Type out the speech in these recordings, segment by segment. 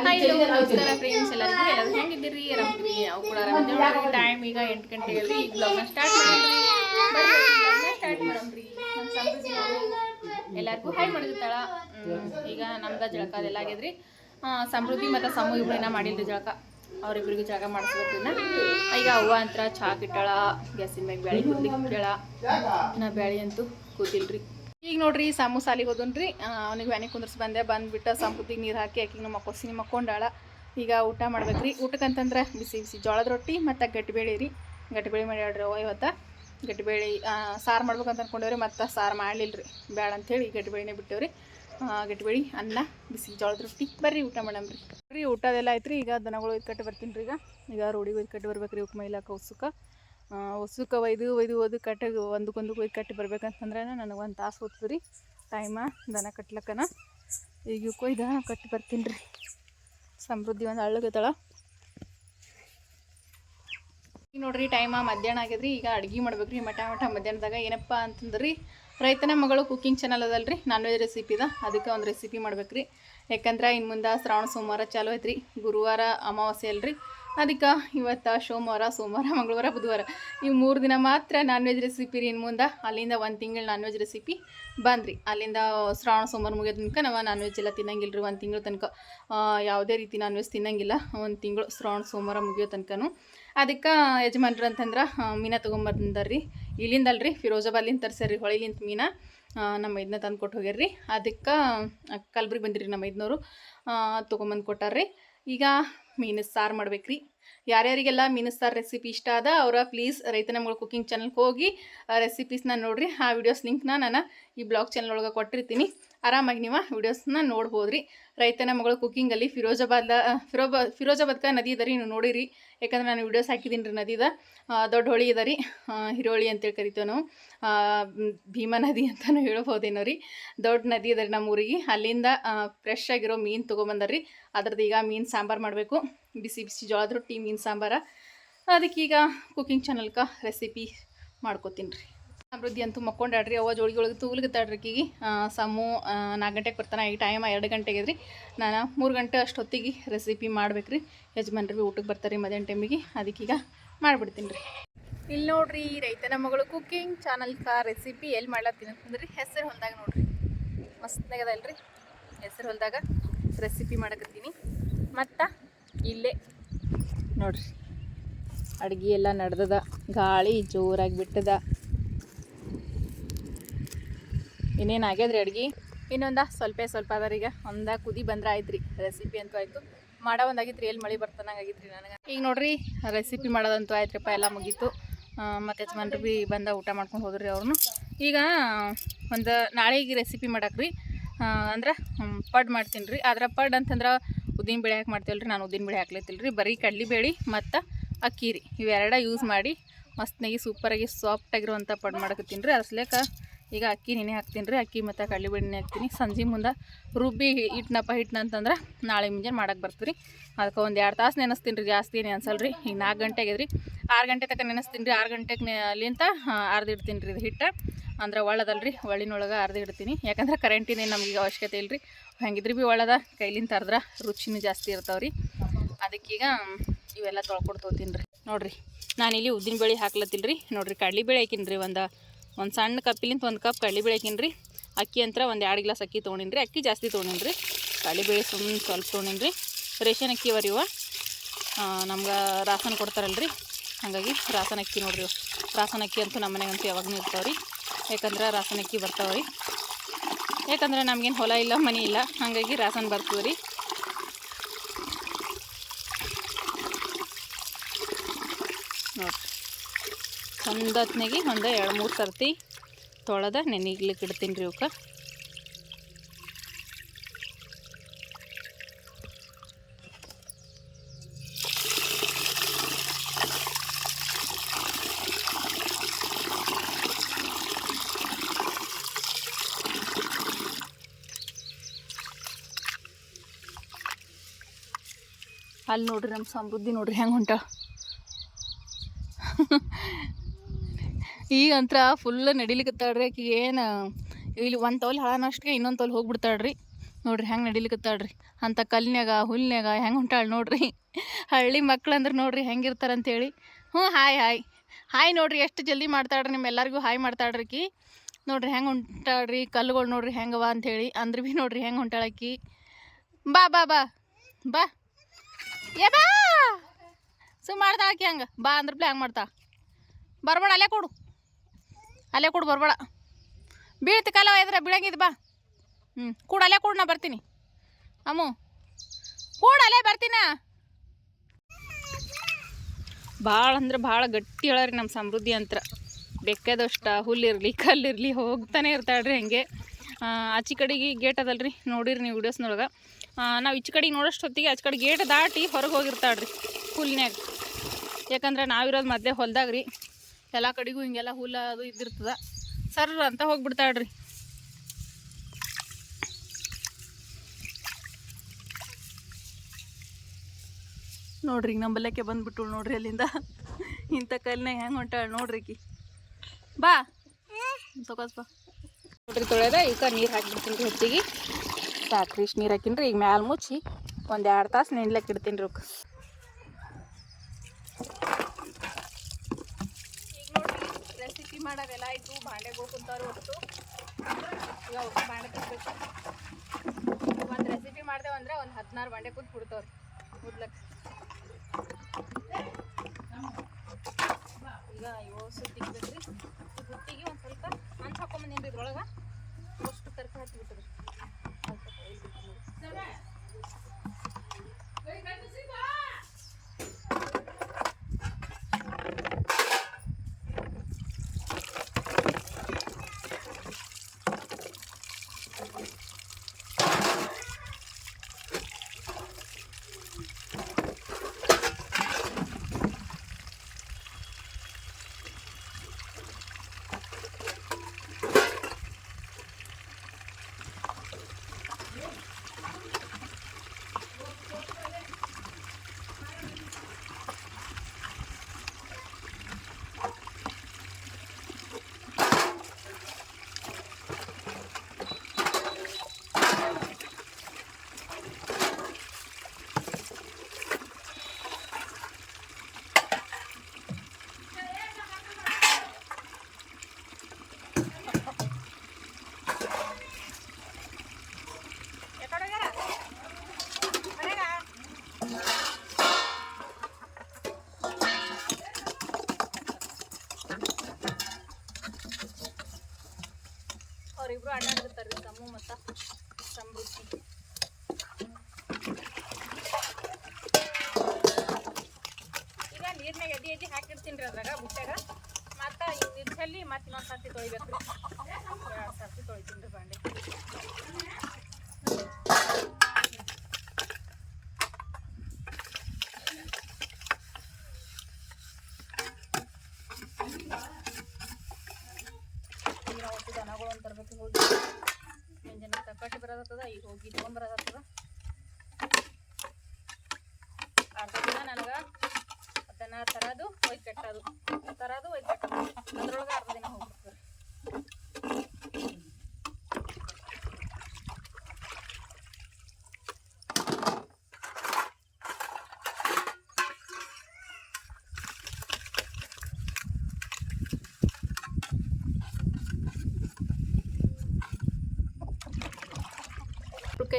Hello ನಮಸ್ಕಾರ friends ಎಲ್ಲರೂ ಕೂಡ ಟೈಮ್ ಈಗ ಎಂಟು ಈಗ ಸ್ಟಾರ್ಟ್ ಮಾಡಿದ್ರಿ ಸ್ಟಾರ್ಟ್ ಈಗ ನಮ್ದು ಜಳಕ ಅದೆಲ್ಲ ಆಗಿದ್ರಿ. ಸಮೃದ್ಧಿ ಮತ್ತು ಸಮೂ ಇಬ್ಬರಿನ ಮಾಡಿದ್ರಿ ಜಳಕ. ಅವ್ರಿಬ್ರಿಗೂ ಜಾಗ ಮಾಡಿಸ್ಬೇಕು ಈಗ ಅವ್ವ ಅಂತರ ಚಾಕ್ ಇಟ್ಟಾಳ ಗ್ಯಾಸಿನ ಮ್ಯಾಗ ಬ್ಯಾಳಿ ಕುದ್ಲಿಕ್ಕೆ ನಾ ಬ್ಯಾಳಿ ಅಂತೂ ಕೂತಿಲ್ರಿ. ಈಗ ನೋಡ್ರಿ ಸಾಮು ಸಾಲಿಗೆ ಹೋದನ್ರಿ ಅವ್ನಿಗೆ ವ್ಯಾನಿ ಕುಂದ್ರಸ್ ಬಂದೆ, ಬಂದ್ಬಿಟ್ಟು ಸಂಪುತಿಗೆ ನೀರು ಹಾಕಿ ಆಕಿಗೆ ಮಕ್ಕೋಸಿನಿ ಮಕ್ಕೊಂಡಾಳ ಈಗ ಊಟ ಮಾಡ್ಬೇಕ್ರಿ. ಊಟಕ್ಕಂತಂದ್ರೆ ಬಿಸಿ ಬಿಸಿ ಜೋಳದ ರೊಟ್ಟಿ ಮತ್ತು ಗಟ್ಟಿಬೇಳೆ ರೀ. ಗಟ್ಟಿಬೇಳೆ ಓ ಇವತ್ತು. ಗಟ್ಟಿಬೇಳೆ ಸಾರು ಮಾಡ್ಬೇಕಂತ ಅಂದ್ಕೊಂಡೇವ್ರಿ ಮತ್ತು ಸಾರು ಮಾಡಲಿಲ್ಲ ರೀ ಬೇಡ ಅಂಥೇಳಿ ಗಟ್ಟಿಬೇಳೆನೇ ಬಿಟ್ಟೇವ್ರಿ. ಗಟ್ಟಿಬೇಳೆ, ಅನ್ನ, ಬಿಸಿ ಜೋಳದ ರೊಟ್ಟಿ. ಬರ್ರಿ ಊಟ ಮಾಡಮ್ರಿ. ರೀ ಊಟದೆಲ್ಲ ಆಯ್ತು ರೀ ಈಗ ದನಗಳು ಒಯ್ದು ಕಟ್ಟಿ ಬರ್ತೀನಿ ರೀ ಈಗ. ಈಗ ರೋಡಿಗೆ ಒಯ್ದು ಕಟ್ಟಿ ಬರ್ಬೇಕು ರೀ ಉಕ್ ಮೈಲಾಕ ಉಸುಕ ಒಯ್ದು ಒಯ್ದು ಒಯ್ದು ಕಟ್ಟಿ ಒಂದಕ್ಕೊಂದು ಒಯ್ದು ಕಟ್ಟಿ ಬರ್ಬೇಕಂತಂದ್ರೆ ನನಗೆ ಒಂದು ತಾಸು ಹೋಗ್ತದೆ ರೀ ಟೈಮ ದನ ಕಟ್ಲಕ್ಕನ ಈಗ ಕೊಯ್ದ ಕಟ್ಟಿ ಬರ್ತೀನಿ ರೀ. ಸಮೃದ್ಧಿ ಒಂದು ಹಳ್ಳಗೈತಳ ಈಗ ನೋಡ್ರಿ ಟೈಮ ಮಧ್ಯಾಹ್ನ ಆಗ್ಯದ್ರಿ, ಈಗ ಅಡ್ಗೆ ಮಾಡ್ಬೇಕು ರೀ ಮಠ ಮಠ ಮಧ್ಯಾಹ್ನದಾಗ ಏನಪ್ಪ ಅಂತಂದ್ರಿ, ರೈತನ ಮಗಳು ಕುಕಿಂಗ್ ಚಾನಲ್ ಅದಲ್ರಿ ನಾನ್ ವೆಜ್ ರೆಸಿಪಿದ ಅದಕ್ಕೆ ಒಂದು ರೆಸಿಪಿ ಮಾಡ್ಬೇಕು ರೀ ಯಾಕಂದ್ರೆ ಇನ್ನು ಮುಂದೆ ಶ್ರಾವಣ ಸೋಮವಾರ ಚಾಲು ಐತ್ರಿ. ಗುರುವಾರ ಅಮಾವಾಸ್ಯೆ ಅಲ್ರಿ. ಅದಕ್ಕೆ ಇವತ್ತು ಸೋಮವಾರ ಸೋಮವಾರ, ಮಂಗಳವಾರ, ಬುಧವಾರ ಈ ಮೂರು ದಿನ ಮಾತ್ರ ನಾನ್ ವೆಜ್ ರೆಸಿಪಿ ರೀ. ಇನ್ನು ಮುಂದೆ ಅಲ್ಲಿಂದ ಒಂದು ತಿಂಗಳು ನಾನ್ ವೆಜ್ ರೆಸಿಪಿ ಬಂದ್ರಿ. ಅಲ್ಲಿಂದ ಶ್ರಾವಣ, ಸೋಮವಾರ ಮುಗಿಯೋ ತನಕ ನಾವು ನಾನ್ ವೆಜ್ ಎಲ್ಲ ತಿನ್ನಂಗಿಲ್ಲ ರೀ ಒಂದು ತಿಂಗಳ ತನಕ ಯಾವುದೇ ರೀತಿ ನಾನ್ ವೆಜ್ ತಿನ್ನಂಗಿಲ್ಲ. ಒಂದು ತಿಂಗಳು ಶ್ರಾವಣ, ಸೋಮವಾರ ಮುಗಿಯೋ ತನಕನೂ. ಅದಕ್ಕೆ ಯಜಮಾನ್ರು ಅಂತಂದ್ರೆ ಮೀನ ರೀ ಇಲ್ಲಿಂದಲ್ರಿ, ಫಿರೋಜಾಬಾದ್ಲಿಂದ ತರ್ಸ್ಯಾರ್ರಿ ಹೊಳಿಲಿಂತ ಮೀನ. ನಮ್ಮ ಇದನ್ನ ತಂದು ಕೊಟ್ಟು ಹೋಗ್ಯಾರ್ರಿ. ಅದಕ್ಕೆ ಕಲ್ಬುರ್ಗಿ ಬಂದಿರಿ ನಮ್ಮ ಇದನ್ನವರು ತೊಗೊಂಬಂದು ಕೊಟ್ಟಾರ್ರಿ. ಈಗ ಮೀನು ಸಾರು ಮಾಡ್ಬೇಕ್ರಿ. ಯಾರ್ಯಾರಿಗೆಲ್ಲ ಮೀನು ಸಾರು ರೆಸಿಪಿ ಇಷ್ಟ ಆದ ಅವರ ಪ್ಲೀಸ್ ರೈತನ ಮಗಳು ಕುಕಿಂಗ್ ಚಾನಲ್ಗೆ ಹೋಗಿ ರೆಸಿಪೀಸ್ನ ನೋಡಿರಿ. ಆ ವಿಡಿಯೋಸ್ ಲಿಂಕ್ನ ನಾನು ಈ ಬ್ಲಾಗ್ ಚಾನಲ್ ಒಳಗೆ ಕೊಟ್ಟಿರ್ತೀನಿ. ಆರಾಮಾಗಿ ನೀವು? ವಿಡಿಯೋಸ್ನ ನೋಡ್ಬೋದು ರೀ ರೈತನ ಮಗಳು ಕುಕ್ಕಿಂಗಲ್ಲಿ ಫಿರೋಜಾಬಾದ್ ಫಿರೋಬಾ, ಫಿರೋಜಾಬಾದ್ಕ ನದಿ ಇದೆ ರೀ, ನೀವು ನೋಡಿರಿ. ಯಾಕಂದ್ರೆ ನಾನು ವಿಡಿಯೋಸ್ ಹಾಕಿದ್ದೀನಿ ರೀ ನದಿದ ದೊಡ್ಡ ಹೊಳಿ ಇದೆ ರೀ. ಹಿರೋಳಿ ಅಂತೇಳಿ ಕರಿತೇವೆ ನಾವು. ಭೀಮಾ ನದಿ ಅಂತಲೂ ಹೇಳ್ಬೋದೇನೋ ರೀ. ದೊಡ್ಡ ನದಿ ಇದೆ ರೀ ನಮ್ಮ ಊರಿಗೆ ಅಲ್ಲಿಂದ ಫ್ರೆಶ್ ಆಗಿರೋ ಮೀನು ತೊಗೊಂಬಂದಾರ್ರಿ. ಅದ್ರದ್ದು ಈಗ ಮೀನು ಸಾಂಬಾರು ಮಾಡಬೇಕು. ಬಿಸಿ ಬಿಸಿ ಜೋಳದ ರೊಟ್ಟಿ, ಮೀನು ಸಾಂಬಾರ. ಅದಕ್ಕೀಗ ಕುಕ್ಕಿಂಗ್ ಚಾನಲ್ಕ ರೆಸಿಪಿ ಮಾಡ್ಕೋತೀನಿ ರೀ ಸಮೃದ್ಧಿ ಅಂತೂ ಮಕ್ಕೊಂಡಾಡ್ರಿ ಅವ ಜೋಳಿಗೆ ತೂಗ್ಲಿಗತ್ತಾಡ್ರಿ ಆಕಿಗೆ ಸಮೂ ನಾಲ್ಕು ಗಂಟೆಗೆ ಬರ್ತಾನೆ ಈ ಟೈಮ್ ಎರಡು ಗಂಟೆಗೆ ರೀ ನಾನು ಮೂರು ಗಂಟೆ ಅಷ್ಟೊತ್ತಿಗೆ ರೆಸಿಪಿ ಮಾಡ್ಬೇಕು ರೀ ಯಜಮಾನ್ರಿ ಬಿ ಊಟಕ್ಕೆ ಬರ್ತಾರೆ ರೀ ಮಧ್ಯಾಹ್ನ ಟೈಮಿಗೆ ಅದಕ್ಕೀಗ ಮಾಡಿಬಿಡ್ತೀನಿ ರೀ. ಇಲ್ಲಿ ನೋಡ್ರಿ ರೈತನ ಮಗಳು ಕುಕ್ಕಿಂಗ್ ಚಾನಲ್ಕ ರೆಸಿಪಿ ಎಲ್ಲಿ ಮಾಡ್ಲತ್ತೀನಿ ಅಂತಂದ್ರೆ ಹೆಸರು ಹೊಲ್ದಾಗ ನೋಡ್ರಿ. ಮಸ್ತಾಗದಲ್ರಿ ಹೆಸರು ಹೊಲ್ದಾಗ ರೆಸಿಪಿ ಮಾಡಕತ್ತೀನಿ. ಮತ್ತು ಇಲ್ಲೇ ನೋಡ್ರಿ. ಅಡುಗೆ ಎಲ್ಲ ನಡೆದದ, ಗಾಳಿ ಜೋರಾಗಿ ಬಿಟ್ಟದ. ಇನ್ನೇನು ಆಗ್ಯದ್ರಿ ಅಡ್ಗೆ? ಇನ್ನೊಂದು ಸ್ವಲ್ಪ ಸ್ವಲ್ಪ ಈಗ. ಒಂದ ಕುದಿ ಬಂದ್ರೆ ಆಯ್ತು ರೀ ರೆಸಿಪಿ ಅಂತೂ ಆಯಿತು. ಮಾಡೋ ಒಂದಾಗಿತ್ತು ರೀ ಎಲ್ಲಿ ಮಳೆ ಬರ್ತಾನಂಗೆ ಆಗಿತ್ತು ರೀ ನನಗೆ. ಈಗ ನೋಡ್ರಿ ರೆಸಿಪಿ ಮಾಡೋದಂತೂ ಆಯ್ತ್ರಪ್ಪ, ಎಲ್ಲ ಮುಗೀತು. ಮತ್ತು ಯಜಮಾನ್ರು ಭೀ ಬಂದ ಊಟ ಮಾಡ್ಕೊಂಡು ಹೋದ್ರಿ ಅವ್ರನ್ನು ಈಗ, ಒಂದು ನಾಳೆಗೆ ರೆಸಿಪಿ ಮಾಡಕ್ಕೆ ರೀ ಅಂದ್ರೆ ಪಡ್ ಮಾಡ್ತೀನಿ ರೀ ಆದ್ರೆ ಪಡ್ ಅಂತಂದ್ರೆ ಉದ್ದಿನ ಬೇಳೆ ಹಾಕಿ ಮಾಡ್ತೀವಲ್ಲ ನಾನು ಉದ್ದಿನ ಬೇಳೆ ಹಾಕ್ಲತ್ತಿಲ್ಲ ರೀ ಬರೀ ಕಡ್ಲಿಬೇಳೆ ಮತ್ತು ಅಕ್ಕಿ ರೀ ಇವೆರಡ ಯೂಸ್ ಮಾಡಿ ಮಸ್ತ್ನಾಗಿ ಸೂಪರಾಗಿ ಸಾಫ್ಟಾಗಿರುವಂಥ ಪಡ್ ಮಾಡಕತ್ತೀನಿ ರೀ ಅದ್ರಸ್ಲೇಕ ಈಗ ಅಕ್ಕಿ ನೆನೆ ಹಾಕ್ತೀನಿ ರೀ. ಅಕ್ಕಿ ಮತ್ತು ಕಡಲೆಬೇಳೆ ನೆನೆ ಹಾಕ್ತೀನಿ. ಸಂಜೆ ಮುಂದೆ ರುಬ್ಬಿ ಹಿಟ್ಟನಪ್ಪ ಹಿಟ್ಟನ ಅಂತಂದ್ರೆ ನಾಳೆ ಮುಂಜಾನೆ ಮಾಡಕ್ಕೆ ಬರ್ತೀವಿ ರೀ ಅದಕ್ಕೆ ಒಂದು ಎರಡು ತಾಸು ನೆನೆಸ್ತೀನಿ ರೀ. ಜಾಸ್ತಿ ಏನು ಅನ್ಸಲ್ಲ ರೀ ಈಗ ನಾಲ್ಕು ಗಂಟೆಗೆ ರೀ ಆರು ಗಂಟೆ ತನಕ ನೆನೆಸ್ತೀನಿ ರೀ. ಆರು ಗಂಟೆಗೆ ನೆ ಅಲ್ಲಿಂದ ಅರ್ದಿಡ್ತೀನಿ ರೀ ಇದು ಹಿಟ್ಟು. ಅಂದ್ರೆ ಒಳ್ಳದಲ್ಲ ರೀ ಒಳ್ಳಿನೊಳಗೆ ಇಡ್ತೀನಿ. ಯಾಕಂದ್ರೆ ಕರೆಂಟಿನೇನು ನಮಗೆ ಅವಶ್ಯಕತೆ ಇಲ್ಲ ರೀ ಹೆಂಗಿದ್ರೆ ಭೀ ಒಳ್ಳದ? ಕೈಲಿಂದ ಅರ್ದ್ರೆ ರುಚಿನೂ ಜಾಸ್ತಿ ಇರ್ತಾವೆ ರೀ ಅದಕ್ಕೀಗ ಇವೆಲ್ಲ ತೊಳ್ಕೊಡ್ತೋತೀನಿ ರೀ ನೋಡಿರಿ, ನಾನಿಲ್ಲಿ ಉದ್ದಿನ ಬೇಳೆ ಹಾಕ್ಲತ್ತಿಲ್ಲ ರೀ ನೋಡಿರಿ, ಕಡ್ಲಿಬೇಳೆ ಹಾಕಿನಿ ರೀ ಒಂದು ಒಂದು ಸಣ್ಣ ಕಪ್ಪಿಲಿಂತ ಒಂದು ಕಪ್ ಹಾಕಿನಿ ರೀ ಅಕ್ಕಿ ಅಂತ ಒಂದು ಎರಡು ಗ್ಲಾಸ್ ಅಕ್ಕಿ ತೊಗೊಂಡಿನಿ ರೀ ಅಕ್ಕಿ ಜಾಸ್ತಿ ತೊಗೊಂಡಿನಿ ರೀ ಕಡ್ಲಿಬೇಳೆ ಸುಮ್ಮನೆ ಸ್ವಲ್ಪ ತೊಗೊಂಡಿನಿ ರೀ ರೇಷನ್ ಅಕ್ಕಿ ಅವರಿವ ನಮ್ಗೆ ರಾಸನ್ ಕೊಡ್ತಾರಲ್ಲ ರೀ ಹಾಗಾಗಿ ರಾಸನ್ ಅಕ್ಕಿ ನೋಡ್ರಿ. ರಾಸನ್ ಅಕ್ಕಿ ಅಂತೂ ನಮ್ಮ ಮನೆಗಂತೂ ಯಾವಾಗೂ ರೀ. ಯಾಕಂದ್ರೆ ರಾಸನ್ ಅಕ್ಕಿ ಬರ್ತಾವೆ ರೀ. ಯಾಕಂದ್ರೆ ನಮಗೇನು ಹೊಲ ಇಲ್ಲ, ಮನೆ ಇಲ್ಲ. ಹಾಗಾಗಿ ರಾಸನ್ ಬರ್ತದೆ ರೀ. ಹೊತ್ನಾಗೆ ಒಂದು ಎರಡು ಮೂರು ಸರ್ತಿ ತೊಳೆದ ನೆನೆಗ್ಲಿಕ್ಕೆ ಇಡ್ತೀನಿ ರೀ ಅವಕ್ಕೆ ಅಲ್ಲಿ ನೋಡ್ರಿ ನಮ್ಮ ಸಮೃದ್ಧಿ ನೋಡ್ರಿ ಹೆಂಗೆ ಹೊಂಟ ಈಗ ಅಂತ್ರ ಫುಲ್ ನಡಿಲಿಕತ್ತಾಳ್ರಿ ಆಕಿ ಏನು, ಇಲ್ಲಿ ಒಂದು ತೋಲ್ ಹಳನಷ್ಟಿಗೆ ಇನ್ನೊಂದು ತೋಲ್ ಹೋಗ್ಬಿಡ್ತಾಳ್ರಿ. ನೋಡ್ರಿ ಹೆಂಗೆ ನಡಿಲಿಕತ್ತಾಳ್ರಿ. ಅಂತ ಕಲ್ನ್ಯಾಗ ಹುಲ್ನ್ಯಾಗ ಹೆಂಗೆ ಹೊಂಟಾಳ ನೋಡ್ರಿ. ಹಳ್ಳಿ ಮಕ್ಳು ಅಂದ್ರೆ ನೋಡ್ರಿ ಹೆಂಗಿರ್ತಾರಂತೇಳಿ ಹ್ಞೂ ಹಾಯ್ ಹಾಯ್. ಹಾಯ್ ನೋಡ್ರಿ, ಎಷ್ಟು ಜಲ್ದಿ ಮಾಡ್ತಾಳ್ರಿ ನಿಮ್ಮೆಲ್ಲರಿಗೂ ಹಾಯ್ ಮಾಡ್ತಾಳ್ರಿ ಆಕಿ. ನೋಡ್ರಿ ಹೆಂಗೆ ಹೊಂಟಾಳ್ರಿ, ಕಲ್ಲುಗಳು ನೋಡ್ರಿ ಹೆಂಗವ ಅಂಥೇಳಿ ಅಂದ್ರೆ ಭೀ ನೋಡ್ರಿ ಹೆಂಗೆ ಹೊಂಟಾಳಕಿ ಬಾ ಬಾ ಬಾ. ಬಾ. ಏ, ಬಾ. ಸು ಮಾಡ್ತಾಳಕಿ ಹಂಗೆ. ಬಾ ಅಂದ್ರೆ ಬಿ ಹಂಗೆ ಮಾಡ್ತಾ. ಬರ್ಬೇಡ, ಅಲ್ಲೇ ಕೊಡು. ಅಲ್ಲೇ ಕೊಡು ಬರ್ಬೇಡ. ಬೀಳ್ತಿ ಕಾಲ ಎದ್ರ ಬೀಳಂಗಿದ್ ಬಾ. ಹ್ಞೂ ಕೂಡ, ಅಲ್ಲೇ ಕೂಡ, ನಾ ಬರ್ತೀನಿ. ಅಮ್ಮು, ಕೂಡ, ಅಲ್ಲೇ ಬರ್ತೀನ? ಭಾಳ ಅಂದ್ರೆ ಭಾಳ ಗಟ್ಟಿ ಹೇಳರಿ ನಮ್ಮ ಸಮೃದ್ಧಿ ಅಂತ. ಬೆಕ್ಕದಷ್ಟ ಹುಲ್ಲಿರಲಿ ಕಲ್ಲಿರಲಿ ಹೋಗ್ತಾನೆ ಇರ್ತಾಳ್ರಿ ಹಂಗೆ. ಆಚೆ ಕಡೆಗೆ ಗೇಟ್ ಅದಲ್ರಿ, ನೋಡಿರಿ ನೀವು ವಿಡಿಯೋಸ್ನೊಳಗೆ ನಾವು ಈಚೆ ಕಡೆಗೆ ನೋಡೋಷ್ಟು ಹೊತ್ತಿಗೆ ಆಚೆ ಕಡೆ ಗೇಟ್ ದಾಟಿ ಹೊರಗೆ ಹೋಗಿರ್ತಾಳ್ರಿ ಹುಲ್ನ್ಯಾಗ. ಯಾಕಂದ್ರೆ ನಾವಿರೋದು ಮೊದಲೇ ಹೊಲ್ದಾಗ ರೀ ಎಲ್ಲ ಕಡೆಗೂ ಹಿಂಗೆಲ್ಲ ಹುಲ್ಲ ಅದು ಇದ್ದಿರ್ತದ ಸರ್ ಅಂತ ಹೋಗ್ಬಿಡ್ತಾಳ್ರಿ. ನೋಡ್ರಿ ಈಗ ನಂಬಲ್ಲಕ್ಕೆ ಬಂದ್ಬಿಟ್ಟು ನೋಡ್ರಿ ಅಲ್ಲಿಂದ. ಇಂಥ ಕಲ್ನಾಗ ಹೆಂಗೆ ಹೊಂಟಾಳ ನೋಡ್ರಿ ಈಕಿ. ಬಾ. ತಗೋಸ್ ಬಾ. ನೋಡ್ರಿ ತೊಳೆದ, ಈಗ ನೀರು ಹಾಕಿಬಿಡ್ತೀನಿ ರೀ ಹೊತ್ತಿಗೆ. ಸಾಕ್ರಿ ಇಷ್ಟು ನೀರು ಹಾಕಿನ್ರಿ, ಈಗ ಮ್ಯಾಲ ಮುಚ್ಚಿ ಒಂದು ಎರಡು ತಾಸು ನೆನ್ಲಕ್ಕೆ ಇಡ್ತೀನಿ ರೀ ಅವ್ಕೆ ಈಗ ನೋಡ್ರಿ ರೆಸಿಪಿ ಮಾಡೋದೆಲ್ಲ ಆಯಿತು ಬಾಂಡೆ ಕುಂತಾರು ಹೊತ್ತು. ಈಗ ಬಾಂಡೆ ತಗೋಬೇಕು ಒಂದು ರೆಸಿಪಿ ಮಾಡ್ದೇವು ಅಂದರೆ ಒಂದು ಹದಿನಾರು ಬಾಂಡೆ ಕೂತ್ ಬಿಡ್ತಾವ್ರಿ ಮುದ್ಲಕ್ಕೆ ಈಗ ಅಯ್ಯೋ ಸುದ್ದಿ ಬೇಕ್ರಿ ಒಂದು ಸ್ವಲ್ಪ ಹಂಚ್ ಹಾಕೊಂಬಂದು ರೀ ಇದ್ರೊಳಗೆ.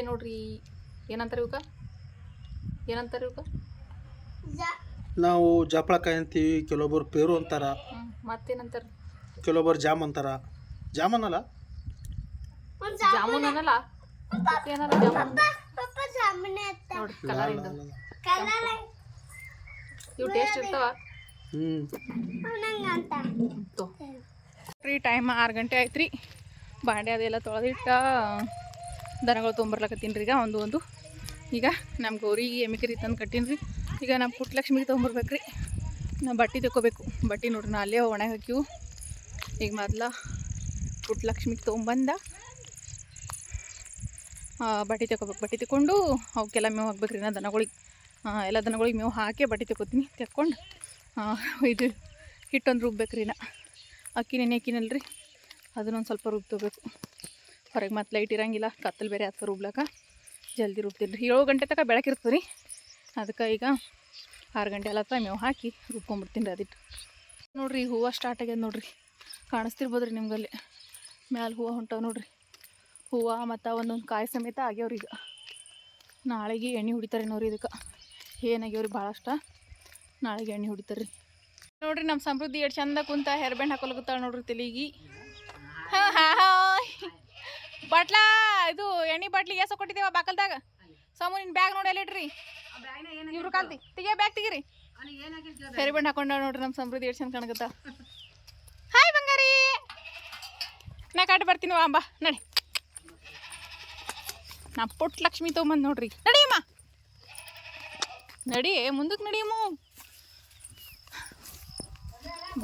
ನೋಡ್ರಿ. ಏನಂತಾರೆ ಇವಕ್ಕ? ಏನಂತಾರೆ ಇವಕ್ಕ? ನಾವು ಜಾಪಳಕಾಯಿ ಅಂತೀವಿ ಕೆಲವೊಬ್ಬರು ಪೇರು ಅಂತಾರ. ಮತ್ತೇನಂತಾರೆ? ಕೆಲವೊಬ್ಬರು ಜಾಮ್ ಅಂತಾರ. ಜಾಮನ್ ಅಲ್ಲ? ಜಾಮೂನ್ ಅನ್ನಲ್ಲ ಏನಲ್ಲ? ಜಾಮೂನ್? ನೋಡ್ರಿ ಕಲರಿಂದ. ಇವು ಟೇಸ್ಟ್ ಇರ್ತಾವ? ಹ್ಞೂ ರೀ ಟೈಮ್ ಆರು ಗಂಟೆ ಆಯ್ತು ರೀ ಬಾಂಡೆ ಅದೆಲ್ಲ ತೊಳೆದಿಟ್ಟ. ದನಗಳು ತೊಗೊಂಬರ್ಲಕತ್ತೀನಿ ರೀ ಈಗ, ಒಂದು ಒಂದು. ಈಗ ನಮ್ಮ ಗೌರಿಗೆ ಎಮಿಕರಿ ತಂದು ಕಟ್ಟೀನಿ ರೀ. ಈಗ ನಮ್ಮ ಪುಟ್ಟಲಕ್ಷ್ಮಿಗೆ ತೊಗೊಂಬರ್ಬೇಕು ರೀ ನಾ ಬಟ್ಟೆ ತೆಕ್ಕೋಬೇಕು. ಬಟ್ಟೆ ನೋಡ್ರಿ, ನಾ ಅಲ್ಲೇ ಒಣಗಿ ಹಾಕಿವು ಈಗ ಮೊದ್ಲು ಪುಟ್ಟಲಕ್ಷ್ಮಿಗೆ ತೊಗೊಂಬಂದ ಬಟ್ಟೆ ತೆಕ್ಕೋಬೇಕು. ಬಟ್ಟೆ ತಕ್ಕೊಂಡು ಅವಕ್ಕೆಲ್ಲ ಮೇವು ಹಾಕ್ಬೇಕು ರೀ ನಾ ದನಗಳಿಗೆ. ಎಲ್ಲ ದನಗಳಿಗೆ ಮೇವು ಹಾಕಿ ಬಟ್ಟೆ ತಕ್ಕೋತೀನಿ. ತೆಕ್ಕೊಂಡು ಇದು ಹಿಟ್ಟೊಂದು ರುಬ್ಬೇಕು ರೀ ನಾ. ಅಕ್ಕಿ ನೆನೆ ಅಕ್ಕಿನಲ್ರಿ ಅದನ್ನೊಂದು ಸ್ವಲ್ಪ ರುಬ್ಕೋಬೇಕು. ಹೊರಗೆ ಮತ್ತೆ ಲೈಟ್ ಇರಂಗಿಲ್ಲ, ಕತ್ತಲು ಬೇರೆ ಆಗ್ತದೆ ರುಬ್ಲಕ್ಕ ಜಲ್ದಿ ರುಬ್ತೀನಿ ರೀ ಏಳು ಗಂಟೆ ತನಕ ಬೆಳಕಿರ್ತದೆ ರೀ ಅದಕ್ಕೆ ಈಗ ಆರು ಗಂಟೆ ಎಲ್ಲ ಮೇವು ಹಾಕಿ ರುಬ್ಕೊಂಬಿಡ್ತೀನಿ ರೀ ಅದಿಟ್ಟು. ನೋಡಿರಿ, ಹೂವು ಸ್ಟಾರ್ಟ್ ಆಗ್ಯದ ನೋಡಿರಿ. ಕಾಣಿಸ್ತಿರ್ಬೋದು ರೀ ನಿಮ್ಗಲ್ಲಿ. ಮ್ಯಾಲೆ ಹೂವು ಹೊಂಟವೆ ನೋಡಿರಿ. ಹೂವು ಮತ್ತು ಒಂದೊಂದು ಕಾಯಿ ಸಮೇತ ಆಗ್ಯಾವ್ರಿ ಈಗ. ನಾಳೆಗೆ ಎಣ್ಣೆ ಹೊಡಿತಾರೆ ನೋಡ್ರಿ ಇದಕ್ಕೆ. ಏನಾಗ್ಯಾವ್ರಿ ಭಾಳಷ್ಟ ನಾಳೆಗೆ ಎಣ್ಣೆ ಹೊಡಿತಾರೆ. ರೀ ನೋಡಿರಿ ನಮ್ಮ ಸಮೃದ್ಧಿ ಎಷ್ಟು ಚಂದ ಕುಂತ ಹೇರ್ ಬ್ಯಾಂಡ್ ಹಾಕೊಳಕತ್ತಾಳ ನೋಡ್ರಿ ತಲೆಗೆ. ಹಾಂ ಹಾಯ್ ಬಾಟ್ಲ ಇದು ಎಣ್ಣೆ ಬಾಟ್ಲಿ ಎಸ ಕೊಟ್ಟಿದ್ದೇವ ಬಾಕಲ್ದಾಗ. ಸೋಮು ನಿನ್ ಬ್ಯಾಗ್ ನೋಡಿ ಎಲ್ಲಿಡ್ರಿ ಇವ್ರು ಕಾಲ್ತಿ ತೆಗಿಯ ಬ್ಯಾಗ್ ತೆಗಿರಿ. ಸರಿ ಬಣ್ಣ ಹಾಕೊಂಡ ನೋಡ್ರಿ ನಮ್ಮ ಸಮೃದ್ಧಿ ಎಷ್ಟು ಚಂದ ಕಾಣಕತ್ತ. ಹಾಯ್ ಬಂಗಾರಿ. ನಾ ಕಾಟ ಬರ್ತೀನಿ ವಾ ಅಂಬಾ ನಡಿ. ನಾ ಪುಟ್ ಲಕ್ಷ್ಮಿ ತೊಗೊಂಬಂದು ನೋಡ್ರಿ. ನಡಿಯಮ್ಮ. ನಡಿ ಮುಂದಕ್ಕೆ ನಡಿಯಮ್ಮ.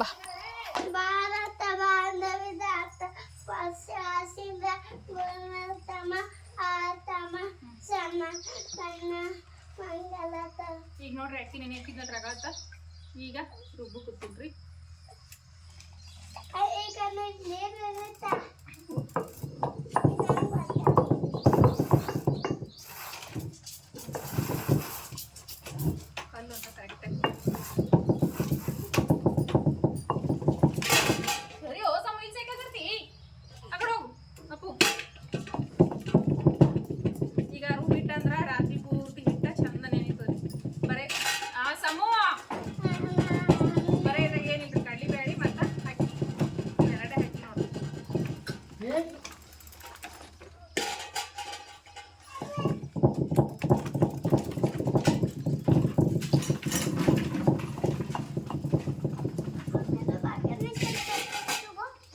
ಬಾ. ಭಾರತ ಬಾಂಧವಿದಾತ. ಪಶ್ಚಾಸಿಂದ ಗುಣತಮ ಆತಮ ಸಮ ಕಣ್ಣ ಮಂಗಲತ. ಈಗ ನೋಡ್ರಿ ಅಕ್ಕಿ ನೆನೆ ಹಾಕಿದ್ನಲ್ರಿ ಅಗಾತ ಈಗ ರುಬ್ಬು ಕೂತಿನ್ರಿ. ಈಗ ನೀರಿರುತ್ತ ನೋಡ್ರಿ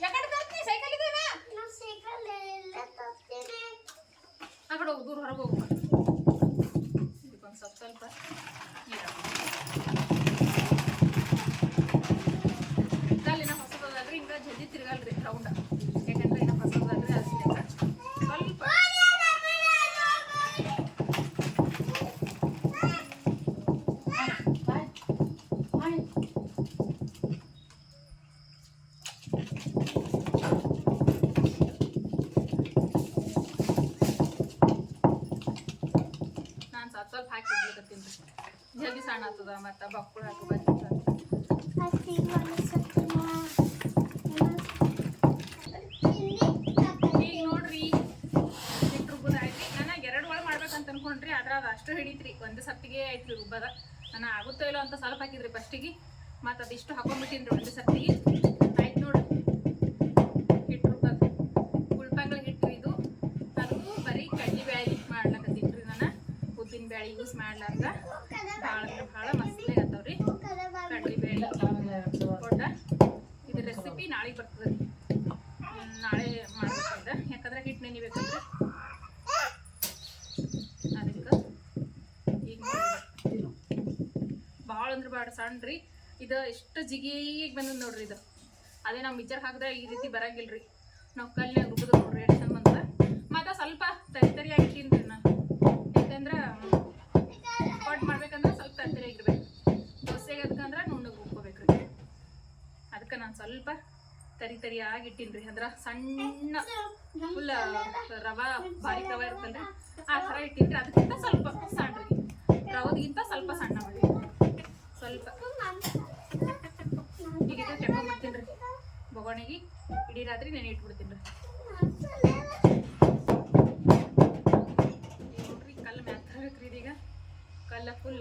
ಯಾಕಡೆ ತರ್ತೀನಿ ಸೈಕಲ್ ಇದೇನಾ ಆ ಕಡೆ ಹೋಗು ದೂರ ಹೊರಗೆ ಹೋಗು ಇದಕ್ಕೊಂದು ಸ್ವಲ್ಪ ಸ್ವಲ್ಪ ನೀರು ಇನ್ನ ಹೊಸದಲ್ರಿ ಹಿಂಗ ಜಲ್ದಿ ತಿರ್ಗಲ್ರಿ ರೌಂಡ ಯಾಕಂದ್ರೆ ಇನ್ನ ಹೊಸದಲ್ರಿ ಅಷ್ಟೇ ಸ್ವಲ್ಪ ನಾನು ಸ್ವಲ್ಪ ಸ್ವಲ್ಪ ಹಾಕಿ ಇಡ್ಲಿಕತ್ತೀನಿ ಆಗ್ತದ ಮತ್ತು ಬಕ್ಕುಳು ಹಾಕಿ ಬಂದಿರ್ತದೆ ಈಗ ನೋಡ್ರಿ ಹಿಟ್ಟು ರುಬ್ಬದ ಆಯ್ತು ನನಗೆ ಎರಡು ಒಳ ಮಾಡ್ಬೇಕಂತ ಅನ್ಕೊಂಡ್ರಿ ಆದ್ರೆ ಅದು ಅಷ್ಟು ಹಿಡಿತ್ರಿ. ಒಂದು ಸತ್ತಿಗೆ ಐತ್ರಿ ರುಬ್ಬದ. ನಾನು ಆಗುತ್ತೋ ಇಲ್ಲೋ ಅಂತ ಸ್ವಲ್ಪ ಹಾಕಿದ್ರಿ ಫಸ್ಟಿಗೆ ಮತ್ತು ಅದಿಷ್ಟು ಹಾಕೊಂಡ್ಬಿಟ್ಟಿನ್ರಿ ಒಂದು ಸತ್ತಿಗೆ ಆಯ್ತು ನೋಡ್ರಿ ಹಿಟ್ಟು ರುಬ್ಬದ ಗುಲ್ಪಂಗಳ ಹಿಟ್ಟು ಇದು ಅದು ಬರೀ ಕಡ್ಲಿ ಬ್ಯಾಳಿ ಹಿಟ್ಟು ಮಾಡ್ಲಕತ್ತೀನ್ರಿ ನಾನು ಉದ್ದಿನ ಬ್ಯಾಳಿ ಯೂಸ್ ಮಾಡ್ಲಾರ್ದ ಭಾಳ ಅಂದ್ರೆ ಭಾಳ ಮಸ್ತ್ ಆಗತ್ತವ್ರಿ ಕಡ್ಲಿ ಬೇಳೆ ಕೊಟ್ಟ ಇದು ರೆಸಿಪಿ ನಾಳೆಗೆ ಬರ್ತದೆ ರೀ ಹ್ಮ್, ನಾಳೆ ಮಾಡ್ಬೇಕಂದ್ರೆ ಯಾಕಂದ್ರೆ ಹಿಟ್ಟು ನೆನಿಬೇಕಂದ್ರೆ ಅದಕ್ಕೆ ಈಗ ಭಾಳ ಅಂದ್ರೆ ಭಾಳ ಸಣ್ಣ ರೀ ಇದು ಎಷ್ಟು ಜಿಗಿಗೆ ಬಂದದ ನೋಡ್ರಿ ಇದು. ಅದೇ ನಾವು ಮಿಕ್ಸರ್ ಹಾಕಿದ್ರೆ ಈ ರೀತಿ ಬರಂಗಿಲ್ರಿ. ನಾವು ಕಲ್ನಾಗ ರುಬ್ಬದ ನೋಡ್ರಿ ಎಷ್ಟು ಚಂದ ಬಂದ್ರೆ ಮತ್ತು ಸ್ವಲ್ಪ ತರಿ ತರಿಯಾಗಿ ತಿನ್ರಿ ನಾ. ಯಾಕಂದ್ರೆ ಕೊಟ್ಟು ಮಾಡ್ಬೇಕಂದ್ರೆ ಸ್ವಲ್ಪ ತರಿ ತರಿಯಾಗಿರ್ಬೇಕು ದೋಸೆಗೆ ಅದಕ್ಕಂದ್ರೆ ನುಣ್ಣಗೆ ರುಬ್ಕೋಬೇಕ್ರಿ. ಅದಕ್ಕೆ ನಾನು ಸ್ವಲ್ಪ ತರಿ ತರಿಯಾಗಿ ಇಟ್ಟಿನ್ರಿ. ಅಂದ್ರೆ ಸಣ್ಣ ಫುಲ್ ರವಾ ಬಾರಿಕ್ ರವ ಇರ್ತಲ್ರಿ ಆ ಥರ ಇಟ್ಟಿನ್ರಿ. ಅದಕ್ಕಿಂತ ಸ್ವಲ್ಪ ಸಣ್ಣ ರೀ. ರವದ್ಗಿಂತ ಸ್ವಲ್ಪ ಸಣ್ಣ ಮಾಡಿ. ಸ್ವಲ್ಪ ಈಗ ಇದು ತೆಕೊಂಡ್ಬಿಡ್ತೀನಿ ರೀ. ಬೊಗಣಿಗೆ, ಇಡೀ ರಾತ್ರಿ ನೆನೆ ಇಟ್ಬಿಡ್ತೀನಿ ರೀ. ನೋಡ್ರಿ, ಕಲ್ಲು ಮ್ಯಾಕ್ ತರಬೇಕ್ರಿ ಇದೀಗ. ಕಲ್ಲ ಫುಲ್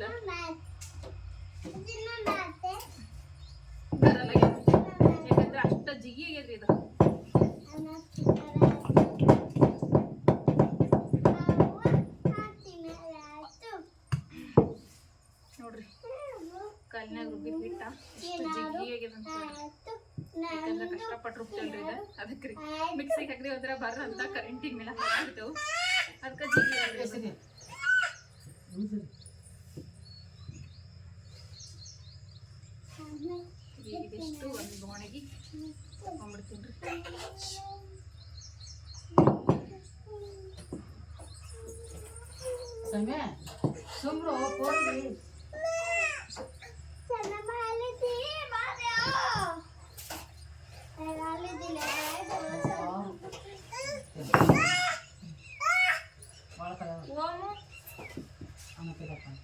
ಬರಲ್ಲ ಯಾಕಂದ್ರೆ ಅಷ್ಟ ಜಿಗಿ ಆಗ್ಯದ್ರಿ ಇದು ನೋಡ್ರಿ ಕಲ್ನಾಗ ರುಬ್ಬಿದ ಹಿಟ್ಟ ಎಷ್ಟು ಜಿಗಿ ಆಗ್ಯದ ಅಂತ ಹೇಳಿ ಯಾಕಂದ್ರೆ ಕಷ್ಟಪಟ್ಟು ರುಬ್ತೇವ್ರಿ ಇದು ಅದಕ್ಕೆ ರೀ ಮಿಕ್ಸಿಗೆ ಹಾಕಿದ್ರೆ ಹೋದ್ರೆ ಬರ್ರ ಅಂತ ಕರೆಂಟಿನ ಮೇಲೆ ಹಾಕಿಬಿಡ್ತೇವು ಅದಕ್ಕೆ. ಈಗ ಇದಿಷ್ಟು ಒಂದು ಬೋಣಿಗೆ ತಗೊಂಡ್ಬಿಡ್ತೀನಿ. ರೀ ಸುಮ್ರು Thank ¿Cómo? Vamos a pegar pan.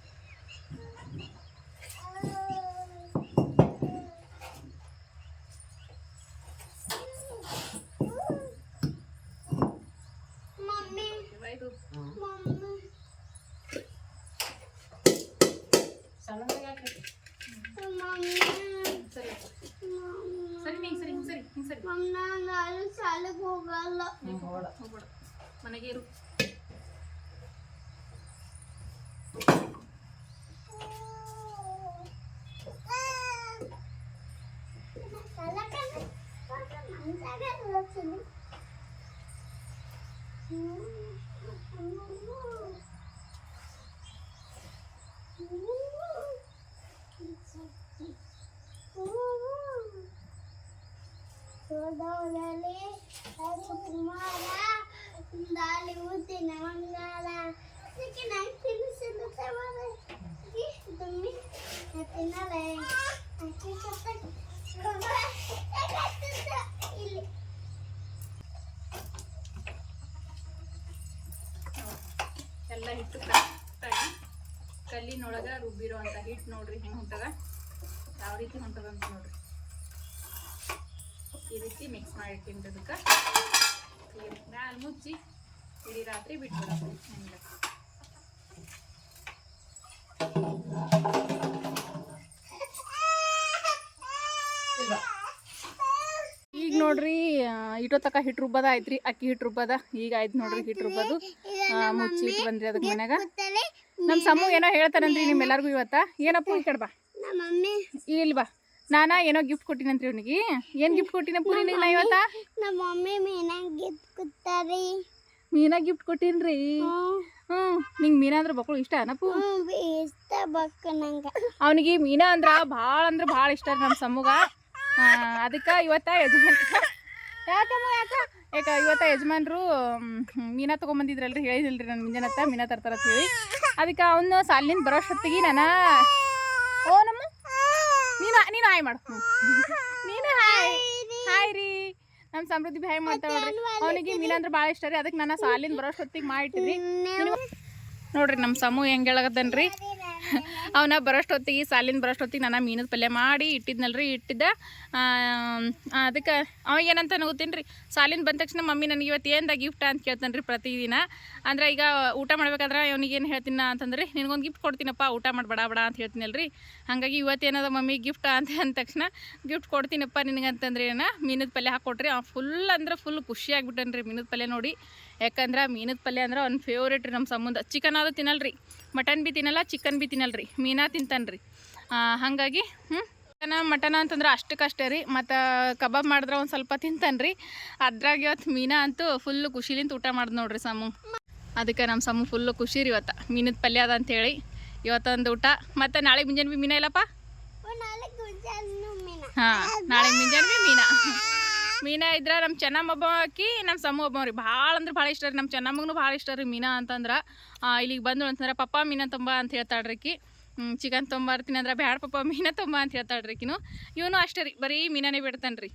ಅದಕ್ಕೆ ನಾನು ತಿನ್ನಿಸಿದ ತುಮ್ಮಿ ತಿನ್ನಲೆ ಇಲ್ಲಿ ಎಲ್ಲ ಹಿಟ್ಟು ಕರೆಕ್ಟಾಗಿ ಕಲ್ಲಿನೊಳಗೆ ರುಬ್ಬಿರೋ ಅಂತ ಹಿಟ್ಟು ನೋಡ್ರಿ ಹೆಂಗೆ ಹೊಂಟದ? ಯಾವ ರೀತಿ ಹೊಂಟದ ಅಂತ ನೋಡ್ರಿ. ಈ ರೀತಿ ಮಿಕ್ಸ್ ಮಾಡಿಟ್ಟಿಂತದಕ್ಕೆ ಮ್ಯಾಲ ಮುಚ್ಚಿ ಇಡೀ ರಾತ್ರಿ ಬಿಟ್ಬಿಡೋದು. ಹೆಂಗೆ ಈಗ ನೋಡ್ರಿ ಇಟೋ ತಕ ಹಿಟ್ಟು ರುಬ್ಬದ ಆಯ್ತ್ರಿ, ಅಕ್ಕಿ ಹಿಟ್ಟು ರುಬ್ಬದ. ಈಗ ಆಯ್ತು ನೋಡ್ರಿ ಹಿಟ್ಟು ರುಬ್ಬದು. ಮುಚ್ಚಿ ಇಟ್ಟು ಬಂದ್ರಿ ಅದಕ್ಕೆ ಮನ್ಯಾಗ. ನಮ್ಮ ಸಮೂ ಏನೋ ಹೇಳ್ತಾರಂದ್ರಿ ನಿಮ್ಮೆಲ್ಲರಿಗೂ ಇವತ್ತ. ಏನಪ್ಪ, ಈ ಕಡೆ ಬಾ. ಇಲ್ಲಿ ಬಾ. ನಾನಾ ಏನೋ ಗಿಫ್ಟ್ ಕೊಟ್ಟಿನಂತ್ರಿ ಅವನಿಗೆ. ಏನು ಗಿಫ್ಟ್ ಕೊಟ್ಟಿನಪ್ಪ ಪೂರಿ ನಾ ಇವತ್ತ? ನಮ್ಮ ಮಮ್ಮಿ ಗಿಫ್ಟ್ ಕೂತಾರಿ ಮೀನಾ ಗಿಫ್ಟ್ ಕೊಟ್ಟಿನ್ರಿ. ಹ್ಮ್. ನಿಂಗ್ ಮೀನಾ ಅಂದ್ರೆ ಬಕ್ಕಳು ಇಷ್ಟ ಅನಪ್ಪು ಹ್ಞೂ ಇಷ್ಟ ಬಕ್ಕ ನಂಗ. ಅವನಿಗೆ ಮೀನಾ ಅಂದ್ರ ಭಾಳ ಅಂದ್ರೆ ಭಾಳ ಇಷ್ಟ ರೀ ನಮ್ಮ ಸಮೂಗ. ಅದಕ್ಕೆ ಇವತ್ತ ಯಜಮಾನ್ ಯಾಕಮ್ಮ ಯಾಕ? ಯಾಕ ಇವತ್ತ ಯಜಮಾನ್ರು ಮೀನಾ ತೊಗೊಂಬಂದಿದ್ರಲ್ರಿ ಹೇಳಿದಿಲ್ರಿ ನನ್ನ ಮುಂಜಾನತ್ತ ಮೀನಾ ತರ್ತಾರ ಅಂತ ಹೇಳಿ. ಅದಕ್ಕೆ ಅವನು ಸಾಲಿನಿಂದ ಬರೋಷ್ಟೊತ್ತಿಗೆ ನಾನು ಓ ನಮ್ಮ ನೀನು ನೀನು ಹಾಯ್ ಮಾಡು. ಹ್ಞೂ. ನೀನು ಹಾಯ್ ಹಾಯ್ ರೀ. ನಮ್ಮ ಸಮೃದ್ಧಿ ಭಯ ಮಾಡ್ತಾಳೆ ನೋಡ್ರಿ. ಅವನಿಗೆ ಮೀನ ಅಂದ್ರೆ ಭಾಳ ಇಷ್ಟ ರೀ ಅದಕ್ಕೆ ನಾನು ಸಾಲಿನ ಬರೋಷ್ಟೊತ್ತಿಗೆ ಮಾಡಿಟ್ಟಿದ್ರಿ ನೋಡ್ರಿ ನಮ್ಮ ಸಮೂಹ ಹೆಂಗೆ ಹೇಳಕತ್ತನ್ರಿ? ಅವನ ಬರೋಷ್ಟೊತ್ತಿಗೆ ಸಾಲಿನ ಬರೋಷ್ಟೊತ್ತಿಗೆ ನಾನು ಮೀನದ ಪಲ್ಯ ಮಾಡಿ ಇಟ್ಟಿದ್ನಲ್ರಿ, ಇಟ್ಟಿದ್ದ. ಅದಕ್ಕೆ ಅವ ಏನಂತ ಗೊತ್ತೇನು ರೀ ಸಾಲಿನ ಬಂದ ತಕ್ಷಣ ಮಮ್ಮಿ ನನಗೆ ಇವತ್ತು ಏನಾದ ಗಿಫ್ಟ್ ಅಂತ ಕೇಳ್ತಾನೆ ರೀ ಪ್ರತಿದಿನ. ಅಂದ್ರೆ ಈಗ ಊಟ ಮಾಡ್ಬೇಕಾದ್ರೆ ಅವನಿಗೆ ಏನು ಹೇಳ್ತೀನಿ ಅಂತಂದ್ರೆ, ನಿನಗೊಂದು ಗಿಫ್ಟ್ ಕೊಡ್ತೀನಪ್ಪ, ಊಟ ಮಾಡಿ ಬಡ ಅಂತ ಹೇಳ್ತೀನಲ್ರಿ. ಹಾಗಾಗಿ ಇವತ್ತೇನದ ಮಮ್ಮಿ ಗಿಫ್ಟ್ ಅಂತ ಅಂದ ತಕ್ಷಣ ಗಿಫ್ಟ್ ಕೊಡ್ತೀನಪ್ಪ ನಿನಗಂತಂದ್ರೆ ಏನ, ಮೀನದ ಪಲ್ಯ ಹಾಕ್ಕೊಟ್ರಿ ಫುಲ್ ಅಂದ್ರೆ ಫುಲ್ ಖುಷಿ ಆಗ್ಬಿಟ್ಟನ್ರಿ ಮೀನದ ಪಲ್ಯ ನೋಡಿ. ಯಾಕಂದ್ರೆ ಮೀನದ ಪಲ್ಯ ಅಂದ್ರೆ ಅವ್ನ ಫೇವ್ರೇಟ್ ರೀ ನಮ್ಮ ಸಂಬಂಧ ಚಿಕನ್ ಅದು ತಿನ್ನಲ್ರಿ. ಮಟನ್ ಬಿ ತಿನ್ನಲ್ಲ ಚಿಕನ್ ಬಿ ತಿನ್ನಲ್ರಿ. ಮೀನಾ ತಿಂತಾನ್ರಿ. ಆ, ಹಾಗಾಗಿ ಹ್ಞೂ ಚಿಕನ ಮಟನ ಅಂತಂದ್ರೆ ಅಷ್ಟಕ್ಕಷ್ಟೇ ರೀ. ಮತ್ತು ಕಬಾಬ್ ಮಾಡಿದ್ರೆ ಒಂದು ಸ್ವಲ್ಪ ತಿಂತಾನ್ರಿ. ಅದ್ರಾಗ ಇವತ್ತು ಮೀನಾ ಅಂತೂ ಫುಲ್ಲು ಖುಷಿಲಿಂದ ಊಟ ಮಾಡ್ದು ನೋಡ್ರಿ ಸಮು. ಅದಕ್ಕೆ ನಮ್ಮ ಸಮು ಫುಲ್ಲು ಖುಷಿ ರೀ ಇವತ್ತು. ಮೀನದ ಪಲ್ಯ ಅದ ಅಂತೇಳಿ ಇವತ್ತೊಂದು ಊಟ. ಮತ್ತು ನಾಳೆ ಮುಂಜಾನೆ ಬಿ ಮೀನಾ ಇಲ್ಲಪ್ಪ? ಹಾಂ ನಾಳೆ ಮುಂಜಾನೆ ಬಿ ಮೀನಾ. ಮೀನಾ ಇದ್ರ ನಮ್ಮ ಚೆನ್ನಮ್ಮ ಹಾಕಿ ನಮ್ಮ ಸಮ್ಮ ಒಬ್ಬ ರೀ ಭಾಳ ಅಂದ್ರೆ ಭಾಳ ಇಷ್ಟ ರೀ ನಮ್ಮ ಚೆನ್ನಮ್ಮಗೂ ಭಾಳ ಇಷ್ಟ ರೀ ಮೀನಾ ಅಂತಂದ್ರೆ. ಇಲ್ಲಿಗೆ ಬಂದು ಅಂತಂದ್ರೆ, ಪಪ್ಪ, ಮೀನಾ ತುಂಬ ಅಂತ ಹೇಳ್ತಾಳ್ರಿ ಆಕಿ. ಚಿಕನ್ ತೊಂಬರ್ತೀನಿ ಅಂದ್ರೆ, ಬ್ಯಾಡ ಪಪ್ಪ, ಮೀನಾ ತುಂಬ ಅಂತ ಹೇಳ್ತಾಳ್ರಿ ಆಕಿನು. ಇವನು ಅಷ್ಟೇ ರೀ, ಬರೀ ಮೀನಾನೇ ಬಿಡ್ತಾನೆ ರೀ